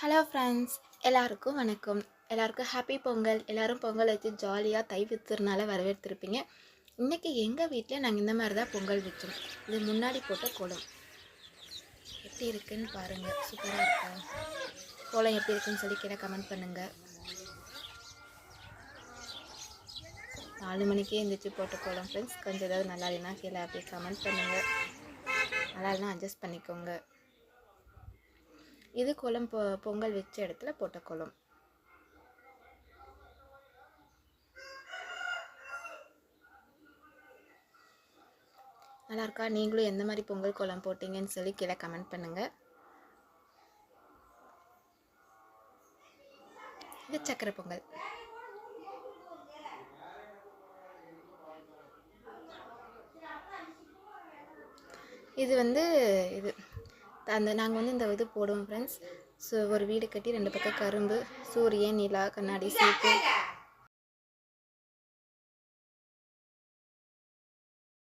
Hello friends எல்லாருக்கும் வணக்கம். எல்லாருக்கும் ஹாப்பி பொங்கல். எல்லோரும் பொங்கல் வச்சு ஜாலியாக தை வித்துறனால வரவேற்றிருப்பீங்க. இன்றைக்கி எங்கள் வீட்டில் நாங்கள் இந்த மாதிரி தான் பொங்கல் வச்சோம் இது முன்னாடி போட்ட குளம். எப்படி இருக்குன்னு பாருங்கள் சூப்பராக இருக்கா? கோலம் எப்படி இருக்குன்னு சொல்லி கீழே கமெண்ட் பண்ணுங்கள் நாலு மணிக்கே எழுந்திரிச்சு போட்ட குளம் ஃப்ரெண்ட்ஸ் கொஞ்சம் ஏதாவது நல்லா இல்லைன்னா கீழே அப்படியே கமெண்ட் பண்ணுங்கள் நல்லா இல்லைன்னா அட்ஜஸ்ட் பண்ணிக்கோங்க. இது குளம் பொ பொங்கல் வச்ச இடத்துல போட்ட குளம் நல்லா இருக்கா நீங்களும் எந்த மாதிரி பொங்கல் குளம் போட்டீங்கன்னு சொல்லி கீழே கமெண்ட் பண்ணுங்கள் இது சக்கரை பொங்கல். இது வந்து இது அந்த நாங்கள் வந்து இந்த இது போடுவோம் ஃப்ரெண்ட்ஸ் ஸோ ஒரு வீடு கட்டி ரெண்டு பக்கம் கரும்பு சூரியன் நிலா கண்ணாடி சீப்பு